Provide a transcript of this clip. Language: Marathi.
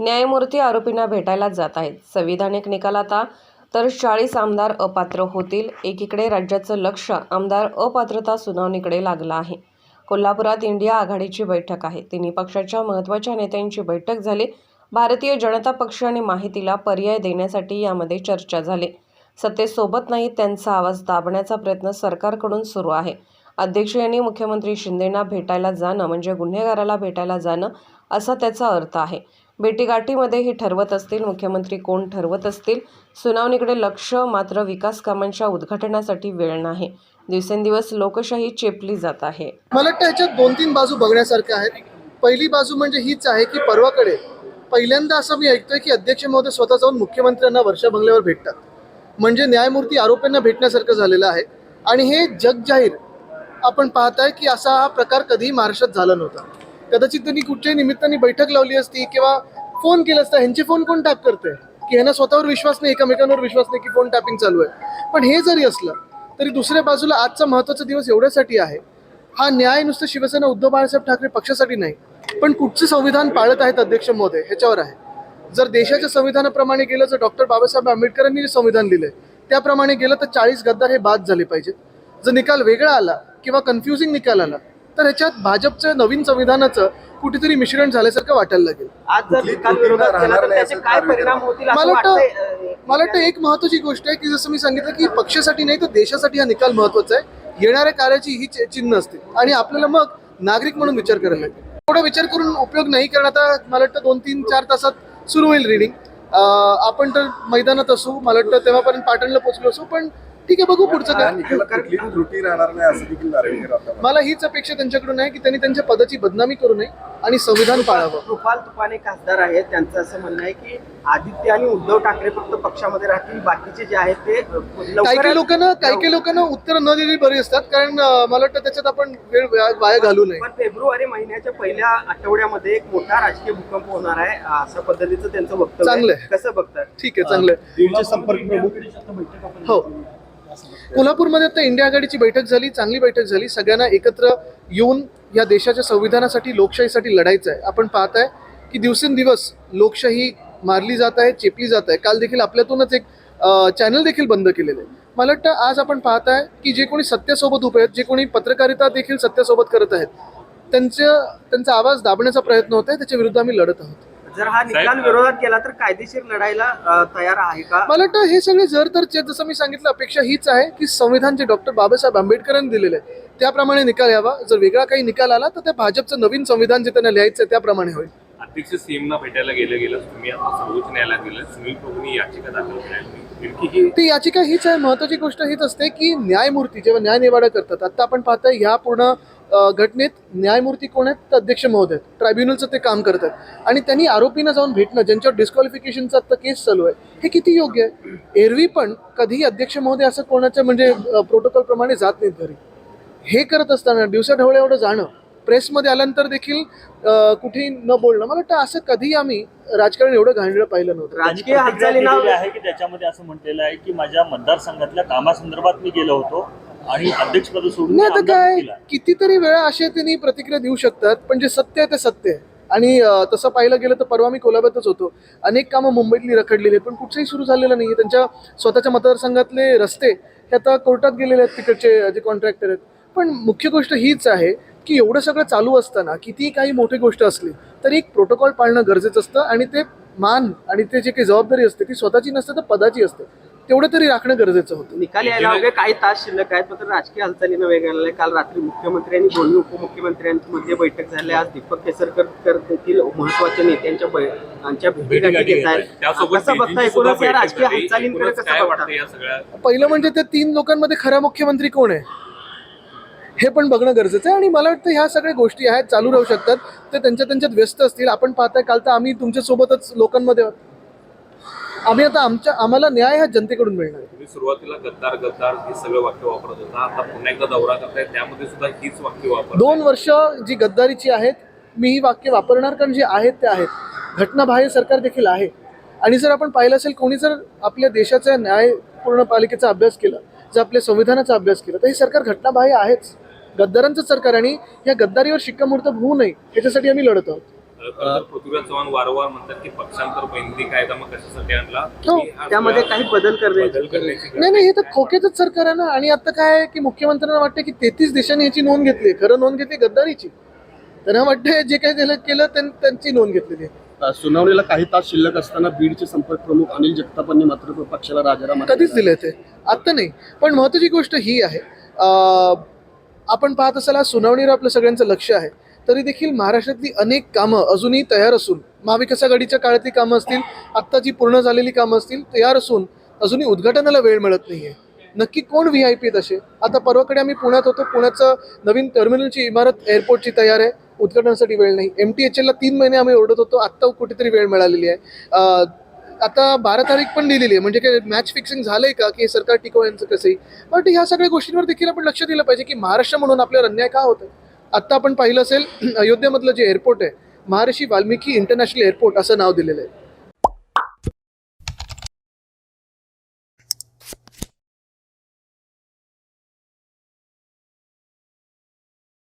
न्यायमूर्ती आरोपींना भेटायला जात आहेत. संविधानिक निकाल आता तर चाळीस आमदार अपात्र होतील. एकीकडे राज्याचं लक्ष आमदार अपात्रता सुनावणीकडे लागलं आहे. कोल्हापुरात इंडिया आघाडीची बैठक आहे. तिन्ही पक्षाच्या महत्त्वाच्या नेत्यांची बैठक झाली. भारतीय जनता पक्ष आणि माहितीला पर्याय देण्यासाठी यामध्ये चर्चा झाली. सत्तेसोबत नाही त्यांचा आवाज दाबण्याचा प्रयत्न सरकारकडून सुरू आहे. अध्यक्ष यांनी मुख्यमंत्री शिंदेना भेटायला जाणं म्हणजे गुन्हेगाराला भेटायला जाणं असा त्याचा अर्थ आहे. भेटीगाठीमध्ये हे ठरवत असतील मुख्यमंत्री कोण ठरवत असतील? सुनावणीकडे लक्ष मात्र विकास कामांच्या उद्घाटनासाठी वेळ नाही. दिवसेंदिवस लोकशाही चेपली जात आहे. मला वाटतं ह्याच्यात दोन तीन बाजू बघण्यासारख्या आहेत. पहिली बाजू म्हणजे हीच आहे की परवाकडे पहिल्यांदा असं मी ऐकतोय की अध्यक्ष महोदय स्वतः जाऊन मुख्यमंत्र्यांना वर्षा बंगल्यावर भेटतात. म्हणजे न्यायमूर्ती आरोपींना भेटण्यासारखं झालेलं आहे. आणि हे जगजाहीर आपण पाहताय की असा हा प्रकार कधीही महाराष्ट्रात झाला नव्हता. कदाचित त्यांनी कुठच्याही निमित्ताने बैठक लावली असती किंवा फोन केला असता ह्यांचे फोन कोण टॅप करतोय? की ह्यांना स्वतःवर विश्वास नाही एकमेकांवर विश्वास नाही की फोन टॅपिंग चालू आहे. पण हे जरी असलं तरी दुसऱ्या बाजूला आजचा महत्त्वाचा दिवस एवढ्यासाठी आहे. हा न्याय नुसतं शिवसेना उद्धव बाळासाहेब ठाकरे पक्षासाठी नाही पण कुठचं संविधान पाळत आहेत अध्यक्ष महोदय ह्याच्यावर आहे. जर देशाच्या संविधानाप्रमाणे गेलं जर डॉक्टर बाबासाहेब आंबेडकरांनी जे संविधान दिले त्याप्रमाणे गेलं तर चाळीस गद्दार हे बाद झाले पाहिजेत. जर निकाल वेगळा आला किंवा कन्फ्युजिंग निकाल आला तर ह्याच्यात भाजपचं नवीन संविधानाचं कुठेतरी मिश्रण झाल्यासारखं वाटायला लागेल. आज जर निकाल विरोधात केला तर त्याचे काय परिणाम होतील असं मला वाटतं वाटतंय मला वाटतं एक महत्वाची गोष्ट आहे की जसं मी सांगितलं की पक्षासाठी नाही तर देशासाठी हा निकाल महत्त्वाचा आहे. येणाऱ्या कार्याची ही चिन्ह असते. आणि आपल्याला मग नागरिक म्हणून विचार करायला लागेल. थोडा विचार करून उपयोग नाही कारण आता मला वाटतं दोन तीन चार तासात सुरू होईल रिडिंग आपण तर मैदानात असू मला वाटतं तेव्हापर्यंत पाटणला पोहोचलो असू पण ठीक आहे बघू पुढचं काय. त्रुटी राहणार नाही असं देखील मला हीच अपेक्षा त्यांच्याकडून आहे की त्यांनी त्यांच्या पदाची बदनामी करू नये आणि संविधान पाळावं. कृपाल तुपाने खासदार आहेत त्यांचं असं म्हणणं आहे की आदित्य आणि उद्धव ठाकरे फक्त पक्षामध्ये राहतील बाकीचे जे आहेत ते काही काही लोकांना काही काही लोकांना उत्तर न दिली बरी असतात कारण मला वाटतं त्याच्यात आपण वेळ वाया घालू नये. पण फेब्रुवारी महिन्याच्या पहिल्या आठवड्यामध्ये एक मोठा राजकीय भूकंप होणार आहे अशा पद्धतीचं त्यांचं वक्तव्य चांगलं. कसं बघतात ठीक आहे चांगलं संपर्क प्रमुख हो. कोल्हापूरमध्ये आता इंडिया आघाडीची बैठक झाली चांगली बैठक झाली. सगळ्यांना एकत्र येऊन या देशाच्या संविधानासाठी लोकशाहीसाठी लढायचं आहे आपण पाहताय की दिवसेंदिवस लोकशाही मारली जात आहे चेपली जात आहे. काल देखील आपल्यातूनच एक चॅनल देखील बंद केलेलं आहे. मला वाटतं आज आपण पाहताय की जे कोणी सत्यासोबत उभे आहेत जे कोणी पत्रकारिता देखील सत्यासोबत करत आहेत त्यांचं त्यांचा आवाज दाबण्याचा प्रयत्न होत आहे. त्याच्या विरुद्ध आम्ही लढत आहोत. जर हा निकाल विरोधात केला तर कायदेशीर लढायला तयार आहे का? मला वाटतं हे सगळे जर तर जसं मी सांगितलं अपेक्षा हीच आहे की संविधान जे डॉक्टर बाबासाहेब आंबेडकरांनी दिलेलं आहे त्याप्रमाणे निकाल यावा. जर वेगळा काही निकाल आला तर त्या भाजपचं नवीन संविधान जे त्यांना लिहायचं आहे त्याप्रमाणे होईल. अध्यक्ष सीएमना भेटायला गेलं गेलं तुम्ही आता सर्वोच्च न्यायालयात गेलं सुनील प्रभूंनी याचिका दाखल ही ती याचिका हीच आहे. महत्वाची गोष्ट हीच असते की न्यायमूर्ती जेव्हा न्यायनिवाडा करतात आता आपण पाहतोय ह्या पूर्ण घटनेत न्यायमूर्ती कोण आहेत? तर अध्यक्ष महोदय. आहेत. ट्रायब्युनलचं ते काम करतात. आणि त्यांनी आरोपींना जाऊन भेटणं ज्यांच्यावर डिस्क्वालिफिकेशनचा आता केस चालू आहे हे किती योग्य आहे? एरवी पण कधीही अध्यक्ष महोदय असं कोणाच्या म्हणजे प्रोटोकॉल प्रमाणे जात नाहीत घरी. हे करत असताना दिवसा ढवळे एवढं जाणं प्रेसमध्ये आल्यानंतर देखील कुठेही न बोलणं मला वाटतं असं कधीही आम्ही राजकारण एवढं घाणेरडं पाहिलं नव्हतं. राजकीय आहे की त्याच्यामध्ये असं म्हटलेलं आहे की माझ्या मतदारसंघातल्या कामासंदर्भात मी गेलो होतो. आणि अध्यक्षपद सोडून नाही आता काय. कितीतरी वेळा असे त्यांनी प्रतिक्रिया देऊ शकतात पण जे सत्य आहे ते सत्य आहे. आणि तसं पाहिलं गेलं तर परवा मी कोल्हापूरच होतो. अनेक कामं मुंबईतली रखडलेली आहेत पण कुठचंही सुरू झालेलं नाही त्यांच्या स्वतःच्या मतदारसंघातले रस्ते हे आता कोर्टात गेलेले आहेत तिकडचे जे कॉन्ट्रॅक्टर आहेत. पण मुख्य गोष्ट हीच आहे की एवढं सगळं चालू असताना कितीही काही मोठी गोष्ट असली तरी एक प्रोटोकॉल पाळणं गरजेचं असतं आणि ते मान आणि ते जे काही जबाबदारी असते ती स्वतःची नसते तर पदाची असते. तेवढं तरी राखणं गरजेचं होतं. निकाल यायला अवघे काही तास शिल्लक आहेत मात्र राजकीय हालचालीनं वेग आलेला काल रात्री मुख्यमंत्री आणि दोन्ही उपमुख्यमंत्र्यांमध्ये बैठक झाली. आज दीपक केसरकर कर देखील महत्त्वाच्या नेत्यांच्या यांच्या भेटीगाठी घेत आहेत. त्यासोबत कसं बघता तेजीची सुद्धा एकूणच या बैठक राजकीय. हालचालींकडे कसं बघता पहिलं म्हणजे त्या तीन लोकांमध्ये खरा मुख्यमंत्री कोण आहे? हे पण बघणं गरजेचं आहे आणि मला वाटतं ह्या सगळ्या गोष्टी आहेत चालू राहू शकतात. ते त्यांच्या त्यांच्यात व्यस्त असतील. आपण पाहताय काल तर आम्ही तुमच्या सोबतच लोकांमध्ये आहोत. आम्ही आता आमच्या आम्हाला न्याय हा जनतेकडून मिळणार. आहे. तुम्ही सुरुवातीला गद्दार गद्दार हे सगळं वाक्य वापरत होता. आता पुन्हा एकदा दौरा करताय. त्यामध्ये सुद्धा हीच वाक्य वापर दोन वर्ष जी गद्दारीची आहेत मी ही वाक्य वापरणार कारण जे आहेत ते आहेत. घटनाबाह्य सरकार देखील आहे. आणि जर आपण पाहिलं असेल कोणी जर आपल्या देशाच्या न्यायपूर्ण पालिकेचा अभ्यास केला जर आपल्या संविधानाचा अभ्यास केला तर हे सरकार घटनाबाह्य आहेच. गद्दारांचं सरकार आणि या गद्दारीवर शिक्कामोर्तब होऊ नये ह्याच्यासाठी आम्ही लढत आहोत. पृथ्वीराज चव्हाण वारंवार म्हणतात की पक्षांतर बंदी कायदा मग कशासाठी आणला? हो, त्यामध्ये काही बदल करण्याची नाही. नाही हे तर खोक्याचंच सरकार आहे ना. आणि आता काय आहे की मुख्यमंत्र्यांना वाटतं की तेहतीस देशांनी याची नोंद घेतली खरं नोंद घेतली गद्दारीची. त्यांना वाटतं जे काही त्याला केलं त्यां- त्यांची नोंद घेतलेली सुनावणीला काही तास शिल्लक असताना बीडचे संपर्क प्रमुख अनिल जगतापांनी मात्र पक्षाला राजीनामा कधीच दिला. ते. आत्ता नाही. पण महत्वाची गोष्ट ही आहे. आपण पाहत असाल सुनावणीवर आपलं सगळ्यांचं लक्ष आहे. तरी देखील महाराष्ट्रातली अनेक कामं अजूनही तयार असून महाविकास आघाडीच्या काळातली कामं असतील आत्ता जी पूर्ण झालेली कामं असतील तयार असून अजूनही उद्घाटनाला वेळ मिळत नाही आहे नक्की कोण व्ही आय पी असे? आता परवाकडे आम्ही पुण्यात होतो पुण्याचं नवीन टर्मिनलची इमारत एअरपोर्टची तयार आहे. उद्घाटनासाठी वेळ नाही. एम टी एच एलला तीन महिने आम्ही ओरडत होतो आत्ता कुठेतरी वेळ मिळालेली आहे. आता बारा तारीख पण दिलेली आहे. म्हणजे काय मॅच फिक्सिंग झालंय का? की हे सरकार टिकवायचं कसंही? पण ह्या सगळ्या गोष्टींवर देखील आपण लक्ष दिलं पाहिजे की महाराष्ट्र म्हणून आपल्यावर अन्याय का होतं आत्ता आपण पाहिलं असेल अयोध्येमधलं जे एअरपोर्ट आहे महर्षी वाल्मिकी इंटरनॅशनल एअरपोर्ट असं नाव दिलेलं आहे.